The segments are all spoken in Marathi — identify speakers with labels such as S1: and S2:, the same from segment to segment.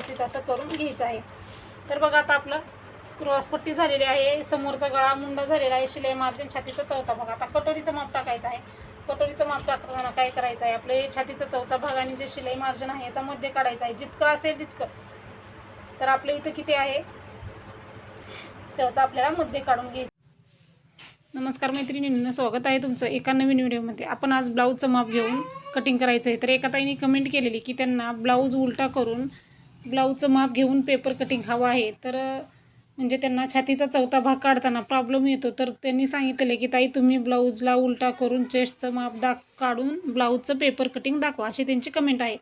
S1: व्यवस्थित असं करून घ्यायचं आहे. तर बघा आता आपलं क्रॉसपट्टी झालेली आहे. समोरचा गळा मुंडा झालेला आहे. शिलाई मार्जिन छातीचा चौथा भाग. आता कटोरीचं माप टाकायचं आहे. कटोरीचं माप टाकताना काय करायचं आहे? आपलं हे छातीचा चौथा भाग आणि जे शिलाई मार्जिन आहे याचा मध्य काढायचं आहे. जितकं असेल तितकं. तर आपलं इथं किती आहे? त्याचं आपल्याला मध्य काढून घ्यायचं. नमस्कार मैत्रिणींना स्वागत आहे तुमचं एका नवीन व्हिडिओमध्ये. आपण आज ब्लाऊजचं माप घेऊन कटिंग करायचं आहे. तर एका ताईने कमेंट केलेली की त्यांना ब्लाऊज उलटा करून ब्लाऊजचं माप घेऊन पेपर कटिंग हवं आहे. तर म्हणजे त्यांना छातीचा चौथा भाग काढताना प्रॉब्लेम येतो. तर त्यांनी सांगितले की ताई तुम्ही ब्लाऊजला उलटा करून चेस्टचं माप दाख काढून ब्लाऊजचं पेपर कटिंग दाखवा अशी त्यांची कमेंट आहे.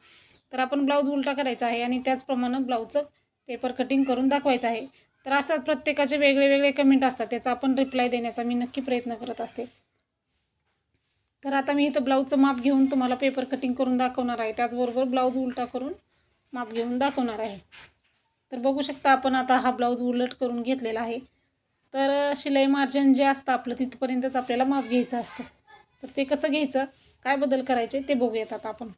S1: तर आपण ब्लाऊज उलटा करायचा आहे आणि त्याचप्रमाणे ब्लाऊजचं पेपर कटिंग करून दाखवायचं आहे. तर असं प्रत्येकाचे वेगळे वेगळे कमेंट असतात. त्याचा आपण रिप्लाय देण्याचा मी नक्की प्रयत्न करत असते. तर आता मी इथं ब्लाऊजचं माप घेऊन तुम्हाला पेपर कटिंग करून दाखवणार आहे. त्याचबरोबर ब्लाऊज उलटा करून माप घेऊन दाखवणार आहे. तर बघू शकता आपण आता हा ब्लाऊज उलट करून घेतलेला आहे. तर शिलाई मार्जिन जे असतं आपलं तिथपर्यंतच आपल्याला माप घ्यायचं असतं. तर ते कसं घ्यायचं? काय बदल करायचे ते बघूयात आता आपण.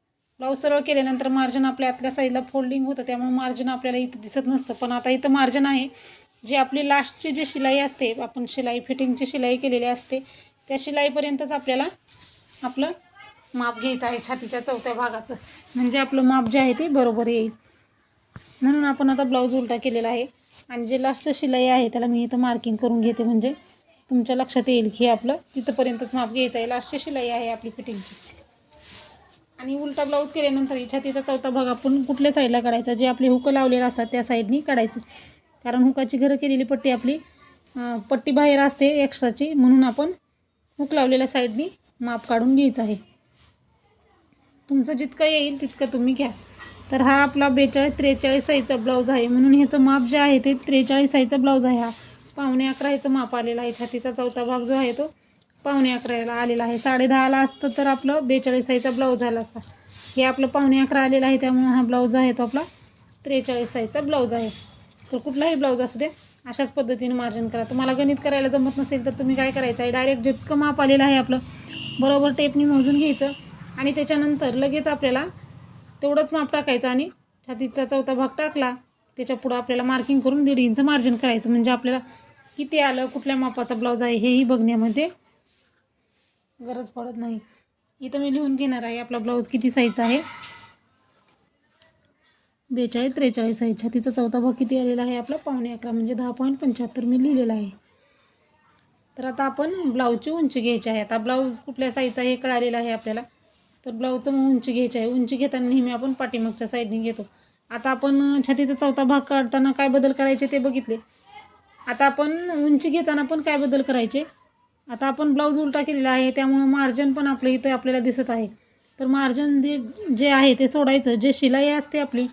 S1: ब्लाऊज सरळ केल्यानंतर मार्जिन आपल्या आतल्या साईडला फोल्डिंग होतं त्यामुळे मार्जिन आपल्याला इथं दिसत नसतं. पण आता इथं मार्जिन आहे. जी आपली लास्टची जी शिलाई असते आपण शिलाई फिटिंगची शिलाई केलेली असते त्या शिलाईपर्यंतच आपल्याला आपलं माप घ्यायचं आहे छातीच्या चौथ्या भागाचं. म्हणजे आपलं माप जे आहे ते बरोबर येईल. म्हणून आपण आता ब्लाऊज उलटा केलेला आहे. आणि जे लास्टचं शिलाई आहे त्याला मी इथं मार्किंग करून घेते. म्हणजे तुमच्या लक्षात येईल की हे आपलं तिथंपर्यंतच माप घ्यायचं आहे. लास्टची शिलाई आहे आपली फिटिंगची आणि उलटा ब्लाऊज केल्यानंतर छातीचा चौथा भाग आपण कुठल्या साईडला काढायचा? जे आपले हुकं लावलेलं असतात त्या साईडनी काढायचं. कारण हुकाची घरं केलेली पट्टी आपली पट्टी बाहेर असते एक्स्ट्राची म्हणून आपण हुक लावलेल्या साईडनी माप काढून घ्यायचं आहे. तुमचं जितकं येईल तितकं तुम्ही घ्या. तर हा आपला बेचाळीस त्रेचाळीस साईजचा ब्लाऊज आहे. म्हणून ह्याचं माप जे आहे ते त्रेचाळीस साईजचा ब्लाऊज आहे हा. पावणे अकरा ह्याचं माप आलेलं आहे. छातीचा चौथा भाग जो आहे तो पावणे अकराला आलेला आहे. साडे दहाला असतं तर आपलं बेचाळीस साईजचा ब्लाऊज झाला असता. हे आपलं पावणे अकरा आलेलं आहे. त्यामुळे हा ब्लाऊज आहे तो आपला त्रेचाळीस साईजचा ब्लाऊज आहे. तर कुठलाही ब्लाऊज असू दे अशाच पद्धतीने मार्जिन करा. तुम्हाला गणित करायला जमत नसेल तर तुम्ही काय करायचं आहे? डायरेक्ट जितकं माप आलेलं आहे आपलं बरोबर टेपनी मोजून घ्यायचं. आणि त्याच्यानंतर लगेच आपल्याला तेवढंच माप टाकायचं आणि छातीचा चौथा भाग टाकला. त्याच्या पुढं आपल्याला मार्किंग करून दीड इंच मार्जिन करायचं. म्हणजे आपल्याला किती आलं कुठल्या मापाचा ब्लाऊज आहे हेही बघण्यामध्ये गरज पडत नाही. इथं मी लिहून घेणार आहे आपला ब्लाऊज किती साईजचा आहे. बेचाळीस त्रेचाळीस आहे. छातीचा चौथा भाग किती आलेला आहे आपला? पावणे अकरा म्हणजे दहा पॉईंट पंच्याहत्तर मी लिहिलेला आहे. तर आता आपण ब्लाऊजची उंची घ्यायची आहे. आता ब्लाऊज कुठल्या साईजचा हे कळालेला आहे आपल्याला. तर ब्लाऊजचं मग उंची घ्यायची आहे. उंची घेताना नेहमी आपण पाठीमागच्या साईडने घेतो. आता आपण छातीचा चौथा भाग काढताना काय बदल करायचे ते बघितले. आता आपण उंची घेताना पण काय बदल करायचे? आता आपण ब्लाऊज उलटा केलेला आहे त्यामुळं मार्जन पण आपलं इथं आपल्याला दिसत आहे. तर मार्जन जे जे आहे ते सोडायचं. जे शिलाई असते आपली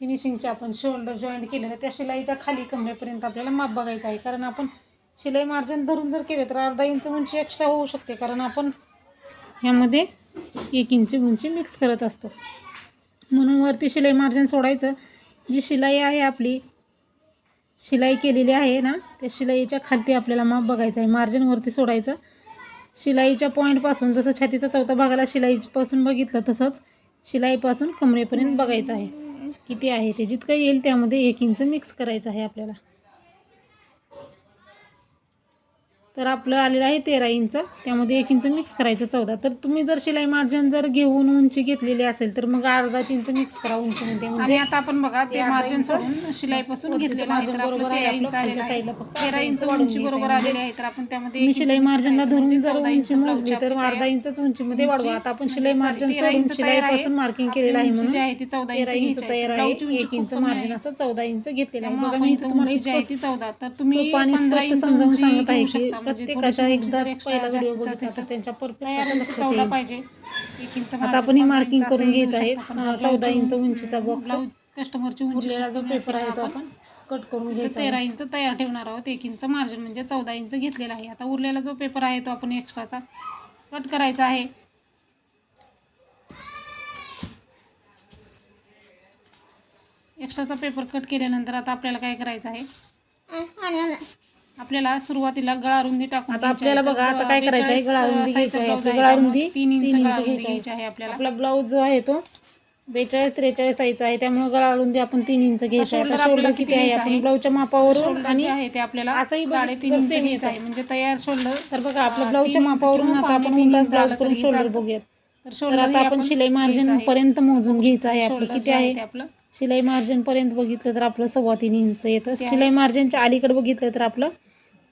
S1: फिनिशिंगची आपण शोल्डर जॉईंट केलेलं त्या शिलाईच्या खाली कमरेपर्यंत आपल्याला माप बघायचं आहे. कारण आपण शिलाई मार्जन धरून जर केले तर अर्धा इंच उंची एक्स्ट्रा होऊ शकते. कारण आपण ह्यामध्ये एक इंची उंची मिक्स करत असतो. म्हणून वरती शिलाई मार्जिन सोडायचं. जी शिलाई आहे आपली शिलाई केलेली आहे ना त्या शिलाईच्या खालती आपल्याला माप बघायचं आहे. मार्जिनवरती सोडायचं. शिलाईच्या पॉईंटपासून जसं छातीचा चौथा भागाला शिलाईपासून बघितलं तसंच शिलाईपासून कमरेपर्यंत बघायचं आहे. किती आहे ते जितकं येईल त्यामध्ये एक इंच मिक्स करायचं आहे आपल्याला. तर आपलं आलेलं आहे तेरा इंच. त्यामध्ये एक इंच मिक्स करायचं चौदा. तर तुम्ही जर शिलाई मार्जिन जर घेऊन उंची घेतलेली असेल तर मग अर्धाच इंच मिक्स करा उंचीमध्ये. म्हणजे आता आपण बघा ते मार्जिन सोडून शिलाईपासून घेतलेलं तर आपलं तेरा इंच खालच्या साईडला फक्त तेरा इंच उंची बरोबर आलेली आहे. तर आपण त्यामध्ये शिलाई मार्जिनला धरून जर उंची मोजली तर अर्धा इंचच उंचीमध्ये वाढवा. आता आपण शिलाई मार्जिन सोडून शिलाईपासून मार्किंग केलेलं आहे म्हणून आहे ती चौदा तेरा इंच तयार आहे. एक इंच मार्जिन असं चौदा इंच घेतलेलं आहे. बघा मी तुम्हाला
S2: चौदा. तर तुम्ही
S1: स्पष्ट
S2: इंच
S1: समजावून सांगत आहे की.
S2: म्हणजे
S1: प्रत्येकाच्या
S2: थोडीशी
S1: एकदाच
S2: उंची
S1: पहिला व्हिडिओ बघितला तर त्यांच्या परफेक्ट लक्षात येईल
S2: पाहिजे.
S1: आता आपण ही मार्किंग करून घ्यायचं आहे. चौदा इंच उंचीचा बॉक्स
S2: कस्टमरची उंची
S1: उरलेला जो पेपर आहे तो
S2: आपण.
S1: कट करून घ्यायचा
S2: तेरा. इंच तयार ठेवणार आहोत एक इंच मार्जिन म्हणजे चौदा इंच घेतलेला आहे. आता उरलेला जो पेपर आहे तो आपण एक्स्ट्राचा कट करायचा आहे. एक्स्ट्राचा पेपर कट केल्यानंतर आता आपल्याला काय करायचं आहे? आपल्याला सुरुवातीला गळा रुंदी टाकून
S1: आता. आपल्याला बघा, आता काय करायचं आहे?
S2: 42
S1: गळा रुंदी
S2: साईजचा
S1: घ्यायची आहे. आपली
S2: आहे,
S1: गळा
S2: त्यामुळे
S1: रुंदी
S2: तीन इंच
S1: घ्यायची आहे.
S2: आपल्याला
S1: आपला ब्लाऊज जो आहे तो बेचाळीस त्रेचाळीस साईज आहे त्यामुळे गळा रुंदी आपण तीन इंच घ्यायचं आहे शोल्डर किती आहे आपण? ब्लाऊजच्या मापावरून आणि
S2: आहे ते आपल्याला
S1: असंही
S2: साडेतीन इंच घ्यायचं. आहे म्हणजे तयार शोल्डर
S1: तर बघा आपलं
S2: हा,
S1: ब्लाऊजच्या मापावरून आता आपण
S2: इंच
S1: ब्लाऊज करून शोल्डर. बघूयात
S2: तर
S1: आता आपण शिलाई मार्जिन पर्यंत मोजून घ्यायचं आहे आपलं किती आहे
S2: आपलं
S1: शिलाई मार्जिन पर्यंत बघितलं तर आपलं सव्वा तीन इंच येतं. शिलाई मार्जिनच्या अलीकडे बघितलं तर आपलं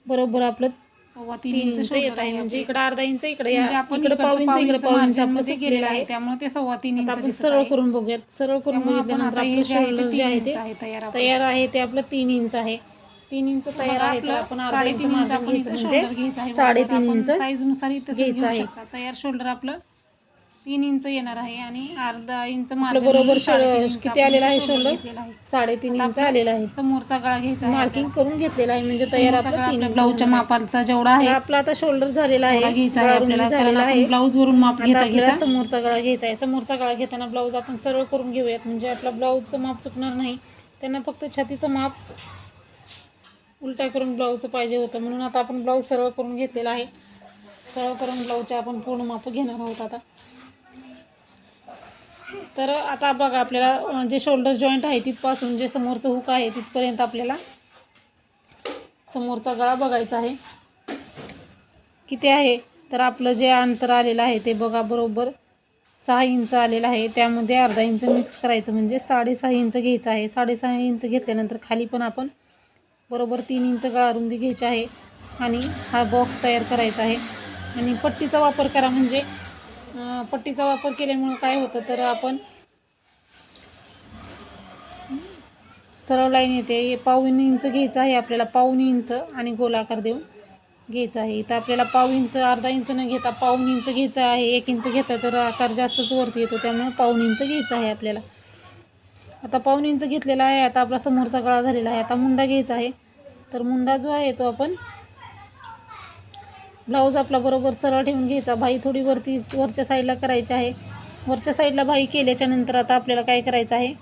S1: बरोबर आपलं
S2: सव्वा
S1: तीन इंच येत आहे म्हणजे इकडे अर्धा इंच इकडे
S2: म्हणजे आपण
S1: इकडे पाव इंच इकडे पाव इंच
S2: गेलेलं
S1: आहे
S2: त्यामुळे ते सव्वा तीन इंच
S1: आपण सरळ. करून बघूयात सरळ करून बघितल्यानंतर आपलं शोल्डर जे आहे ते
S2: तयार
S1: आहे ते आपलं तीन इंच आहे तीन इंच तयार आहे तर आपण
S2: साडेतीन
S1: इंच म्हणजे. साडेतीन इंच
S2: आपण साईजनुसार इथं
S1: घ्यायचं आहे.
S2: तयार शोल्डर आपलं तीन इंच येणार आहे आणि अर्धा इंच मार्जिन
S1: बरोबर
S2: साडेतीन इंच
S1: किती
S2: आपण
S1: आलेलं आहे
S2: shoulder
S1: शोल्डर
S2: घेतलेलं आहे.
S1: साडेतीन इंच आलेलं आहे.
S2: समोरचा गळा घ्यायचा आहे
S1: मार्किंग करून घेतलेलं आहे म्हणजे तयार
S2: समोरचा
S1: आपलं
S2: गळा
S1: तीन
S2: आपल्या
S1: इंच
S2: ब्लाऊजच्या
S1: होणार.
S2: मापाचा जेवढा आहे
S1: आपला आता शोल्डर झालेला आहे
S2: गळा घ्यायचा आहे
S1: गळा रुंदी
S2: आपल्याला.
S1: झालेला
S2: कारण
S1: आहे.
S2: आपण ब्लाऊज वरून माप
S1: आता
S2: घेता
S1: आपल्याला
S2: घेता
S1: समोरचा गळा घ्यायचा आहे. समोरचा गळा घेताना ब्लाऊज आपण सरळ करून घेऊयात. म्हणजे आपला ब्लाऊजचं माप चुकणार नाही. त्यांना फक्त छातीचं माप उलटा करून ब्लाऊजचं पाहिजे होतं. म्हणून आता आपण ब्लाऊज सरळ करून घेतलेला आहे. सरळ करून ब्लाऊजचे आपण पूर्ण माप घेणार आहोत आता. तर आता बघा आपल्याला जे शोल्डर जॉईंट आहे तिथपासून जे समोरचं हुक आहे तिथपर्यंत आपल्याला समोरचा गळा बघायचा आहे. किती आहे? तर आपलं जे अंतर आलेलं आहे ते बघा बरोबर सहा इंच आलेलं आहे. त्यामध्ये अर्धा इंच मिक्स करायचं म्हणजे साडेसहा इंच घ्यायचं आहे. साडेसहा इंच घेतल्यानंतर खाली पण आपण बरोबर तीन इंच गळा रुंदी घ्यायची आहे आणि हा बॉक्स तयार करायचा आहे. आणि पट्टीचा वापर करा म्हणजे पट्टीचा वापर केल्यामुळं काय होतं तर आपण सरळ लाईन येते. हे इंच घ्यायचं आहे आपल्याला पाऊन इंच आणि गोलाकार देऊन घ्यायचं आहे. इथं आपल्याला पाव इंच अर्धा इंच न घेता पाऊन इंच घ्यायचं आहे. एक इंच घेतला तर आकार जास्तच वरती येतो त्यामुळे पाऊन इंच घ्यायचं आहे आपल्याला. आता पाऊन इंच घेतलेला आहे आता आपला समोरचा गळा झालेला आहे. आता मुंडा घ्यायचा आहे. तर मुंडा जो आहे तो आपण ब्लाऊज आपला बरोबर सरळ ठेवून घ्यायचा. भाई थोडी वरती वरच्या साईडला करायची आहे. वरच्या साईडला भाई केल्याच्यानंतर आता आपल्याला काय करायचं आहे?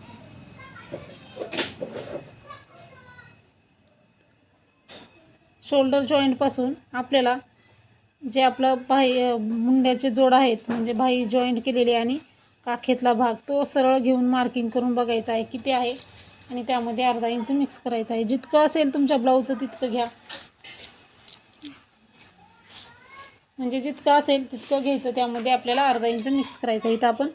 S1: शोल्डर जॉईंटपासून आपल्याला जे आपलं भाई मुंड्याचे जोड आहेत म्हणजे भाई जॉईंट केलेले आणि काखेतला भाग तो सरळ घेऊन मार्किंग करून बघायचा आहे किती आहे. आणि त्यामध्ये अर्धा इंच मिक्स करायचं आहे. जितकं असेल तुमच्या ब्लाऊजचं तितकं घ्या. म्हणजे जितकं असेल तितकं घ्यायचं. त्यामध्ये आपल्याला अर्धा इंच मिक्स करायचं इथं आपण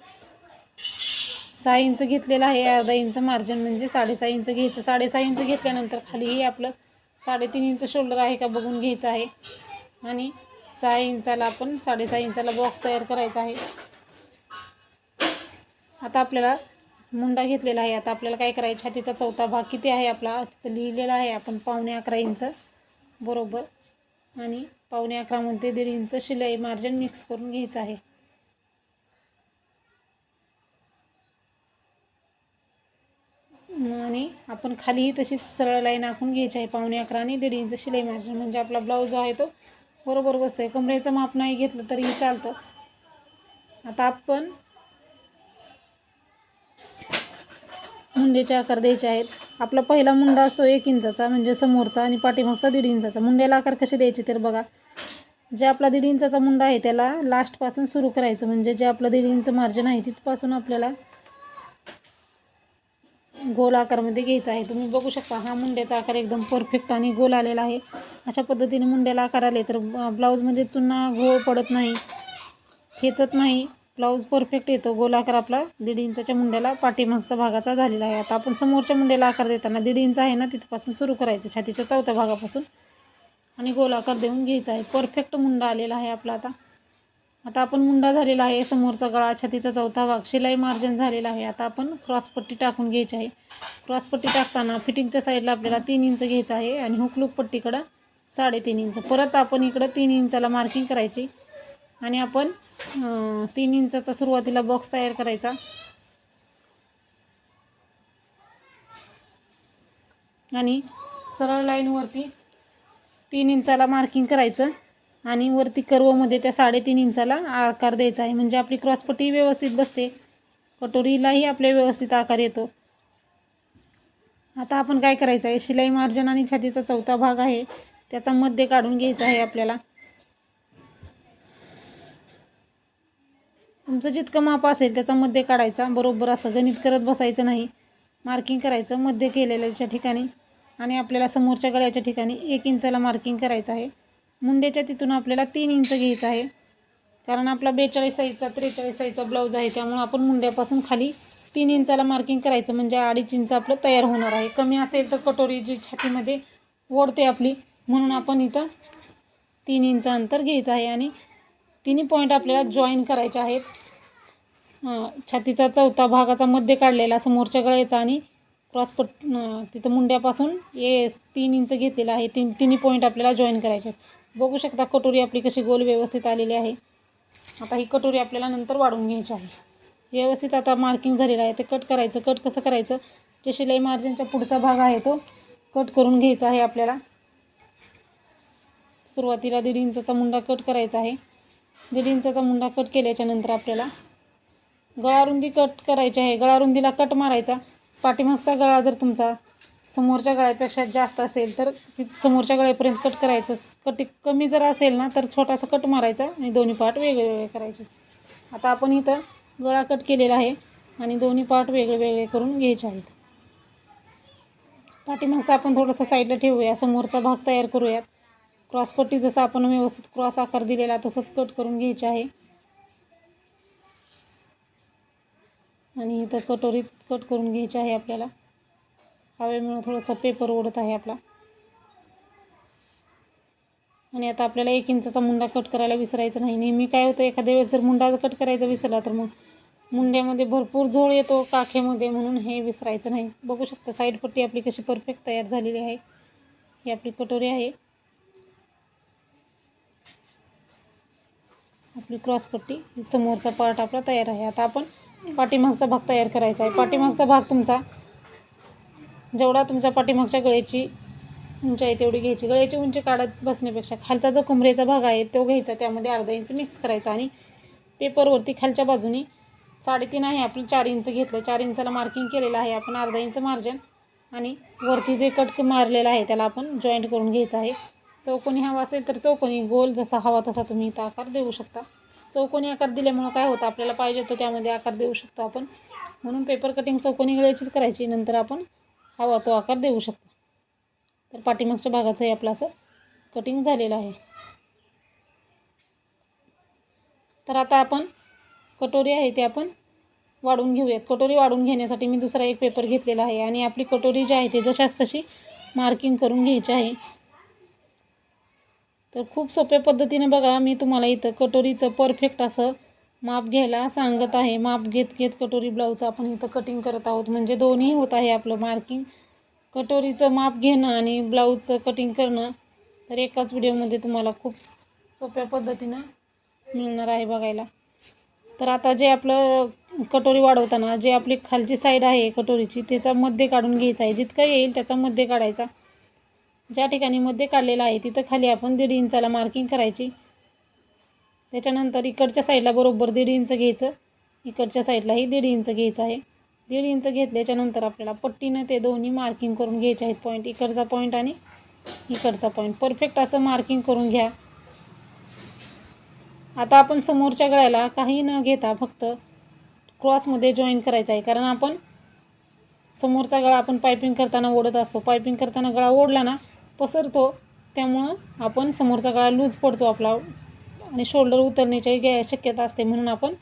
S1: सहा इंच घेतलेलं आहे. अर्धा इंच मार्जिन म्हणजे साडेसहा इंच घ्यायचं. साडेसहा इंच घेतल्यानंतर खालीही आपलं साडेतीन इंच शोल्डर आहे का बघून घ्यायचं आहे. आणि सहा इंचाला आपण साडेसहा इंचाला बॉक्स तयार करायचा आहे. आता आपल्याला मुंडा घेतलेला आहे. आता आपल्याला काय करायचं? छातीचा चौथा भाग किती आहे? आपला तिथं लिहिलेला आहे. आपण पावणे अकरा इंच. बरोबर. आणि पावणे अकरामध्ये दीड इंच शिलाई मार्जिन मिक्स करून घ्यायचं आहे. आणि आपण खालीही तशीच सरळ लाईन आखून घ्यायची आहे. पावणे अकरा आणि दीड इंच शिलाई मार्जिन म्हणजे आपला ब्लाऊज जो आहे तो बरोबर बसतो आहे कमरेचं माप नाही घेतलं तरीही चालतं. आता आपण मुंड्याचे आकार द्यायचे आहेत. आपला पहिला मुंडा असतो एक इंचाचा म्हणजे समोरचा आणि पाठीमागचा दीड इंचाचा. मुंड्याला आकार कसे द्यायचे तर बघा. जे आपला दीड इंचाचा मुंडा आहे त्याला लास्टपासून सुरू करायचं. म्हणजे जे आपलं दीड इंच मार्जिन आहे तिथपासून आपल्याला गोल आकारमध्ये घ्यायचा आहे. तुम्ही बघू शकता हा मुंड्याचा आकार एकदम परफेक्ट आणि गोल आलेला आहे. अशा पद्धतीने मुंड्याला आकार आले तर ब्लाऊजमध्ये चुन्ना घोळ पडत नाही खेचत नाही. ब्लाऊज परफेक्ट येतो गोल आकार आपला. दीड इंचाच्या मुंड्याला पाठीमागचा भागाचा झालेला आहे. आता आपण समोरच्या मुंड्याला आकार देताना दीड इंच आहे ना तिथपासून सुरू करायचं छातीच्या चौथ्या भागापासून. आणि गोल आकार देऊन घ्यायचा आहे. परफेक्ट मुंडा आलेला आहे आपला आता. आता आपण मुंडा झालेला आहे समोरचा गळा छातीचा चौथा भाग शिलाई मार्जिन झालेला आहे. आता आपण क्रॉसपट्टी टाकून घ्यायची आहे. क्रॉसपट्टी टाकताना फिटिंगच्या साईडला आपल्याला तीन इंच घ्यायचं आहे आणि हुकलूक पट्टीकडं साडेतीन इंच. परत आपण इकडं तीन इंचाला मार्किंग करायची. आणि आपण तीन इंचाचा सुरुवातीला बॉक्स तयार करायचा. आणि सरळ लाईनवरती तीन इंचाला मार्किंग करायचं. आणि वरती कर्वमध्ये त्या साडेतीन इंचाला आकार द्यायचा आहे. म्हणजे आपली क्रॉसपट्टी व्यवस्थित बसते. कटोरीलाही आपल्या व्यवस्थित आकार येतो. आता आपण काय करायचं आहे? शिलाई मार्जन आणि छातीचा चौथा भाग आहे. त्याचा मध्य काढून घ्यायचा आहे आपल्याला. तुमचं जितकं माप असेल त्याचा मध्य काढायचा. बरोबर असं गणित करत बसायचं नाही. मार्किंग करायचं मध्ये केलेल्याच्या ठिकाणी आणि आपल्याला समोरच्या गळ्याच्या ठिकाणी एक इंचाला मार्किंग करायचं आहे. मुंड्याच्या तिथून आपल्याला तीन इंच घ्यायचं आहे. कारण आपला बेचाळीस साईजचा त्रेचाळीस साईजचा ब्लाऊज आहे. त्यामुळे आपण मुंड्यापासून खाली तीन इंचाला मार्किंग करायचं. म्हणजे अडीच इंच आपलं तयार होणार आहे. कमी असेल तर कटोरी जी छातीमध्ये ओढते आपली. म्हणून आपण इथं तीन इंच अंतर घ्यायचं आहे आणि तिन्ही पॉईंट आपल्याला जॉईन करायचे आहेत. छातीचा चौथा भागाचा मध्य काढलेला समोरच्या गळ्याचा आणि क्रॉसपट तिथं मुंड्यापासून ये तीन इंच घेतलेला आहे. तीन तिन्ही पॉईंट आपल्याला जॉईन करायचे आहेत. बघू शकता कटोरी आपली कशी गोल व्यवस्थित आलेली आहे. आता ही कटोरी आपल्याला नंतर वाढून घ्यायची आहे. व्यवस्थित आता मार्किंग झालेलं आहे. ते कट करायचं कट कसं करायचं? जे शिलाई मार्जिनचा पुढचा भाग आहे तो कट करून घ्यायचा आहे आपल्याला. सुरुवातीला दीड इंचाचा मुंडा कट करायचा आहे. दीड इंचाचा मुंडा कट केल्याच्यानंतर आपल्याला. गळारुंदी कट करायची आहे. गळारुंदीला कट मारायचा. पाठीमागचा गळा जर तुमचा समोरच्या गळ्यापेक्षा जास्त असेल तर समोरच्या गळ्यापर्यंत कट करायचं. कट कमी जर असेल ना तर छोटासा कट मारायचा आणि दोन्ही पार्ट वेगळे वेगळे करायचे. आता आपण इथं गळा कट केलेला आहे आणि दोन्ही पार्ट वेगळे वेगळे करून घ्यायचे आहेत. पाठीमागचा आपण थोडंसं साईडला ठेवूया. समोरचा भाग तयार करूयात. क्रॉसपट्टी जसं आपण व्यवस्थित क्रॉस आकार दिलेला तसंच कट करून घ्यायचे आहे. आणि इथं कटोरीत कट करून घ्यायचे आहे आपल्याला. हवेमुळे थोडंसं पेपर ओढत आहे आपला. आणि आता आपल्याला एक इंचाचा मुंडा कट करायला विसरायचा नाही. नेहमी काय होतं एखाद्या वेळेस जर मुंडा कट करायचा विसरला तर मग मुंड्यामध्ये भरपूर झोळ येतो काखेमध्ये म्हणून हे विसरायचं नाही. बघू शकता साईड पट्टी आपली कशी परफेक्ट तयार झालेली आहे. ही आपली कटोरी आहे. आपली क्रॉसपट्टी समोरचा पार्ट आपला तयार आहे. आता आपण पाठीमागचा भाग तयार करायचा आहे. पाठीमागचा भाग तुमचा जेवढा तुमच्या पाठीमागच्या गळ्याची उंचाई तेवढी घ्यायची. गळ्याची उंची काढत बसण्यापेक्षा खालचा जो कमरेचा भाग आहे तो घ्यायचा. त्यामध्ये अर्धा इंच मिक्स करायचा आणि पेपरवरती खालच्या बाजूनी साडेतीन आहे. आपलं चार इंच घेतलं. चार इंचाला मार्किंग केलेलं आहे. आपण अर्धा इंच मार्जिन आणि वरती जे कट मारलेलं आहे त्याला आपण जॉईंट करून घ्यायचं आहे. चौकोनी हवा असेल तर चौकोनी गोल जसा हवा तसा तुम्ही इथं आकार देऊ शकता. चौकोनी आकार दिल्यामुळं काय होतं? आपल्याला पाहिजे तर त्यामध्ये आकार देऊ शकतो आपण. म्हणून पेपर कटिंग चौकोनी गळ्याचीच करायची नंतर आपण हवा तो आकार देऊ शकतो. तर पाठीमागच्या भागाचंही आपलं असं कटिंग झालेलं आहे. तर आता आपण कटोरी आहे ते आपण वाढून घेऊयात. कटोरी वाढून घेण्यासाठी मी दुसरा एक पेपर घेतलेला आहे आणि आपली कटोरी जी आहे ते जशाच तशी मार्किंग करून घ्यायची आहे. तर खूप सोप्या पद्धतीने बघा मी तुम्हाला इथं कटोरीचं परफेक्ट असं माप घ्यायला सांगत आहे. माप घेत घेत कटोरी ब्लाऊज आपण इथं कटिंग करत आहोत. म्हणजे दोन्ही होत आहे आपलं मार्किंग कटोरीचं माप घेणं आणि ब्लाऊजचं कटिंग करणं तर एकाच व्हिडिओमध्ये तुम्हाला खूप सोप्या पद्धतीनं मिळणार आहे बघायला. तर आता जे आपलं कटोरी वाढवताना जे आपली खालची साईड आहे कटोरीची त्याचा मध्य काढून घ्यायचा आहे. जितका येईल त्याचा मध्ये काढायचा. ज्या ठिकाणी मध्य काढलेला आहे तिथं खाली आपण दीड इंचाला मार्किंग करायची. त्याच्यानंतर इकडच्या साईडला बरोबर दीड इंच घ्यायचं. इकडच्या साईडलाही दीड इंच घ्यायचं आहे. दीड इंच घेतल्याच्यानंतर आपल्याला पट्टीनं ते दोन्ही मार्किंग करून घ्यायचे आहेत पॉईंट इकडचा पॉईंट आणि इकडचा पॉईंट परफेक्ट असं मार्किंग करून घ्या. आता आपण समोरच्या गळ्याला काही न घेता फक्त क्रॉसमध्ये जॉईन करायचं आहे. कारण आपण समोरचा गळा आपण पायपिंग करताना ओढत असतो. पायपिंग करताना गळा ओढला ना पसरतो त्यामुळं आपण समोरचा गळा लूज पडतो आपला आणि शोल्डर उतरण्याची घ्या शक्यता असते. म्हणून आपण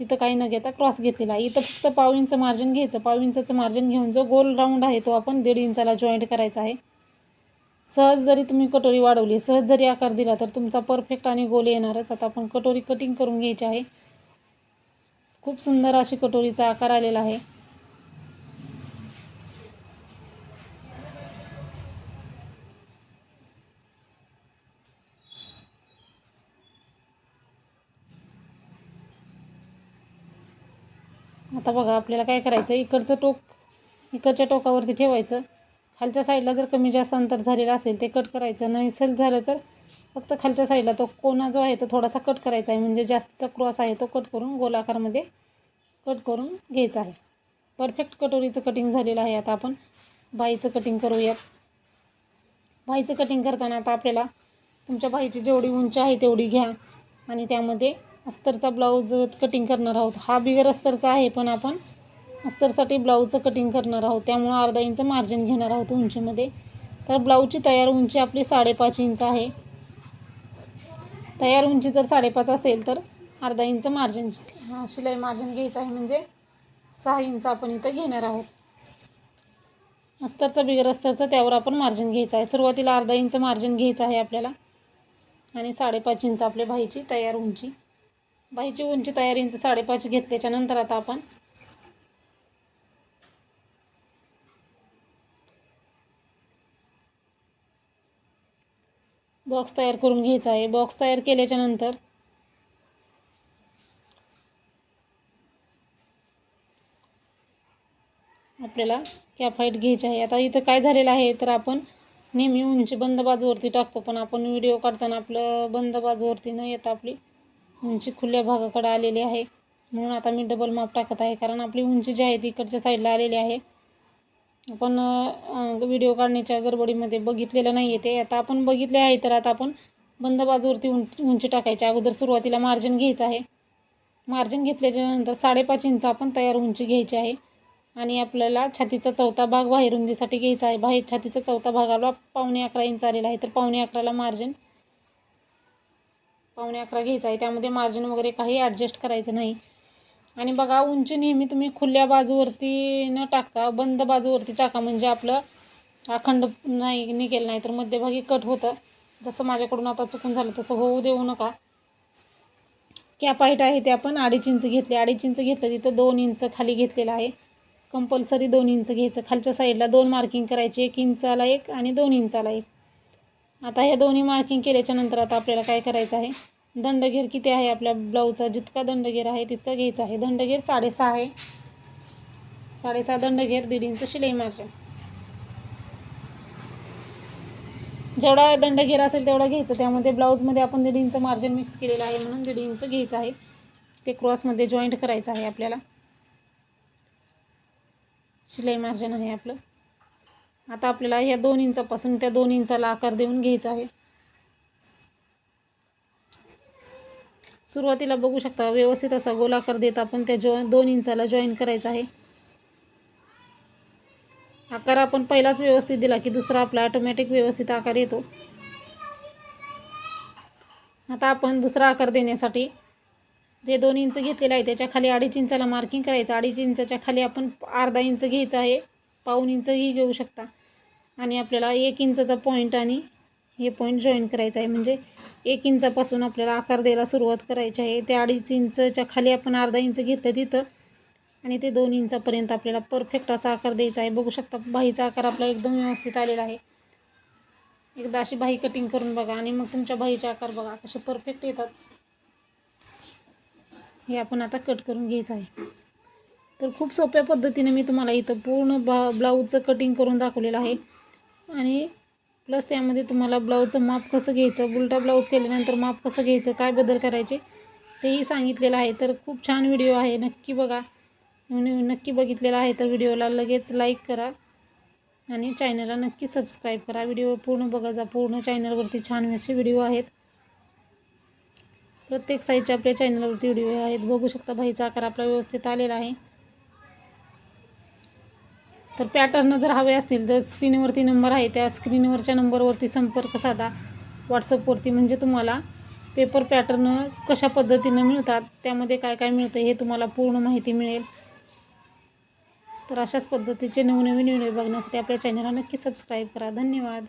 S1: तिथं काही न घेता क्रॉस घेतलेला. आहे इथं फक्त पाव इंच मार्जिन घ्यायचं. पाव इंचाचं मार्जिन घेऊन जो गोल राऊंड आहे तो आपण दीड इंचाला जॉईंट करायचा आहे. सहज जरी तुम्ही कटोरी वाढवली सहज जरी आकार दिला तर तुमचा परफेक्ट आणि गोल येणारच. आता आपण कटोरी कटिंग करून घ्यायची आहे. खूप सुंदर अशी कटोरीचा आकार आलेला आहे. आता बघा आपल्याला काय करायचं? इकडचं टोक इकडच्या टोकावरती ठेवायचं. खालच्या साईडला जर कमी जास्त अंतर झालेलं असेल ते कट करायचं. नसेल झालं तर फक्त खालच्या साईडला तो कोना जो आहे तो थोडासा कट करायचा आहे. म्हणजे जास्तीचा क्रॉस आहे तो कट करून गोलाकारमध्ये कट करून घ्यायचा आहे. परफेक्ट कटोरीचं कटिंग झालेलं आहे आता आपण. बाईचं कटिंग करूयात. बाईचं कटिंग करताना आता आपल्याला तुमच्या बाईची जेवढी उंची आहे तेवढी घ्या. आणि त्यामध्ये अस्तरचा ब्लाऊज कटिंग करणार आहोत. हा बिगर अस्तरचा आहे पण आपण अस्तरसाठी ब्लाऊजचं कटिंग करणार आहोत. त्यामुळं अर्धा इंच मार्जिन घेणार आहोत उंचीमध्ये. तर ब्लाऊजची तयार उंची आपली साडेपाच इंच आहे. तयार उंची जर साडेपाच असेल तर अर्धा इंच मार्जिन शिलाई मार्जिन घ्यायचं आहे म्हणजे सहा इंच आपण इथं घेणार आहोत. अस्तरचा बिगर अस्तरचा त्यावर आपण मार्जिन घ्यायचं आहे. सुरुवातीला अर्धा इंच मार्जिन घ्यायचं आहे आपल्याला. आणि साडेपाच इंच आपल्या भाईची तयार उंची. बाईची उंची तयार इंच साडेपाच घेतल्याच्या नंतर आता आपण बॉक्स तयार करून घ्यायचा आहे. बॉक्स तयार केल्याच्यानंतर आपल्याला कॅप हाईट घ्यायची आहे. आता इथं काय झालेलं आहे तर आपण नेहमी उंची बंद बाजूवरती टाकतो पण आपण व्हिडिओ काढताना आपलं बंद बाजूवरती न येता आपली उंची खुल्या भागाकडे आलेली आहे. म्हणून आता मी डबल माप टाकत आहे. कारण आपली उंची जी आहे ती इकडच्या साईडला आलेली आहे. आपण व्हिडिओ काढण्याच्या गडबडीमध्ये बघितलेलं नाही आहे ते. आता आपण बघितले आहे तर आता आपण बंद बाजूवरती उंची टाकायची. अगोदर सुरुवातीला मार्जिन घ्यायचं आहे. मार्जिन घेतल्याच्या नंतर साडेपाच इंच आपण तयार उंची घ्यायची आहे. आणि आपल्याला छातीचा चौथा भाग बाहेर रुंदीसाठी घ्यायचा आहे. बाहेर छातीचा चौथा भागाला पावणे अकरा इंच आलेला आहे. तर पावणे अकराला मार्जिन पावणे अकरा घ्यायचा आहे. त्यामध्ये मार्जिन वगैरे काही ॲडजस्ट करायचं नाही. आणि बघा उंची नेहमी तुम्ही खुल्या बाजूवरती न टाकता बंद बाजूवरती टाका. म्हणजे आपलं अखंड नाही निघेल नाही. तर मध्यभागी कट होतं. जसं माझ्याकडून आता चुकून झालं तसं होऊ देऊ नका. कॅप हाईट आहे ते आपण अडीच इंच घेतले. अडीच इंच घेतलं तिथं दोन इंच खाली घेतलेलं आहे. कंपल्सरी दोन इंच घ्यायचं. खालच्या साईडला दोन मार्किंग करायची. एक इंचाला एक आणि दोन इंचाला एक. आता ह्या दोन्ही मार्किंग केल्याच्यानंतर आता आपल्याला काय करायचं आहे? दंडघेर किती आहे आपल्या ब्लाऊजचा जितका दंडघेर आहे तितका घ्यायचा आहे. दंडघेर साडेसहा आहे. साडेसहा दंडघेर दीड इंच शिलाई मार्जिन जेवढा दंडघेर असेल तेवढा घ्यायचं. त्यामध्ये ब्लाऊजमध्ये आपण दीड इंच मार्जिन मिक्स केलेलं आहे म्हणून दीड इंच घ्यायचं आहे. ते क्रॉसमध्ये जॉईंट करायचं आहे आपल्याला. शिलाई मार्जिन आहे आपलं. आता आपल्याला ह्या दोन इंचापासून त्या दोन इंचाला आकार देऊन घ्यायचा आहे. सुरुवातीला बघू शकता व्यवस्थित असा गोलाकार देत आपण त्या जॉ दोन इंचाला जॉईन करायचा आहे. आकार आपण पहिलाच व्यवस्थित दिला की दुसरा आपला ऑटोमॅटिक व्यवस्थित आकार येतो. आता आपण दुसरा आकार देण्यासाठी जे दोन इंच घेतलेलं आहे त्याच्याखाली अडीच इंचाला मार्किंग करायचं. अडीच इंचाच्या खाली आपण अर्धा इंच घ्यायचं आहे. पाऊन इंचही घेऊ शकता. आणि आपल्याला एक इंचाचा पॉईंट आणि हे पॉईंट जॉईन करायचं आहे. म्हणजे एक इंचापासून आपल्याला आकार द्यायला सुरुवात करायची आहे. ते अडीच इंचच्या खाली आपण अर्धा इंच घेतलं तिथं. आणि ते दोन इंचापर्यंत आपल्याला परफेक्ट असा आकार द्यायचा आहे. बघू शकता बाहीचा आकार आपला एकदम व्यवस्थित आलेला आहे. एकदा अशी बाही कटिंग करून बघा आणि मग तुमच्या बाहीचे आकार बघा. कसे परफेक्ट येतात. हे आपण आता कट करून घ्यायचं आहे. तर खूप सोप्या पद्धतीने मी तुम्हाला इथं पूर्ण बा ब्लाऊजचं कटिंग करून दाखवलेलं आहे. आणि प्लस त्यामध्ये तुम्हाला ब्लाऊजचं माप कसं घ्यायचं उलटा ब्लाऊज केल्यानंतर माप कसं घ्यायचं काय बदल करायचे तेही सांगितलेलं आहे. तर खूप छान व्हिडिओ आहे नक्की बघा. नक्की बघितलेला आहे तर व्हिडिओला लगेच लाईक करा. आणि चॅनलला नक्की सबस्क्राईब करा. व्हिडिओ पूर्ण बघा जा पूर्ण चॅनलवरती छान असे व्हिडिओ आहेत. प्रत्येक साईजच्या आपल्या चॅनलवरती व्हिडिओ आहेत. बघू शकता बाईचा आकार आपला व्यवस्थित आलेला आहे. तर पॅटर्न जर हवे असतील तर स्क्रीनवरती नंबर आहे. त्या स्क्रीनवरच्या नंबरवरती संपर्क साधा. व्हॉट्सअपवरती म्हणजे तुम्हाला पेपर पॅटर्न कशा पद्धतीनं मिळतात त्यामध्ये काय काय मिळतं हे तुम्हाला पूर्ण माहिती मिळेल. तर अशाच पद्धतीचे नवनवीन व्हिडिओ बघण्यासाठी आपल्या चॅनलला नक्की सबस्क्राईब करा. धन्यवाद.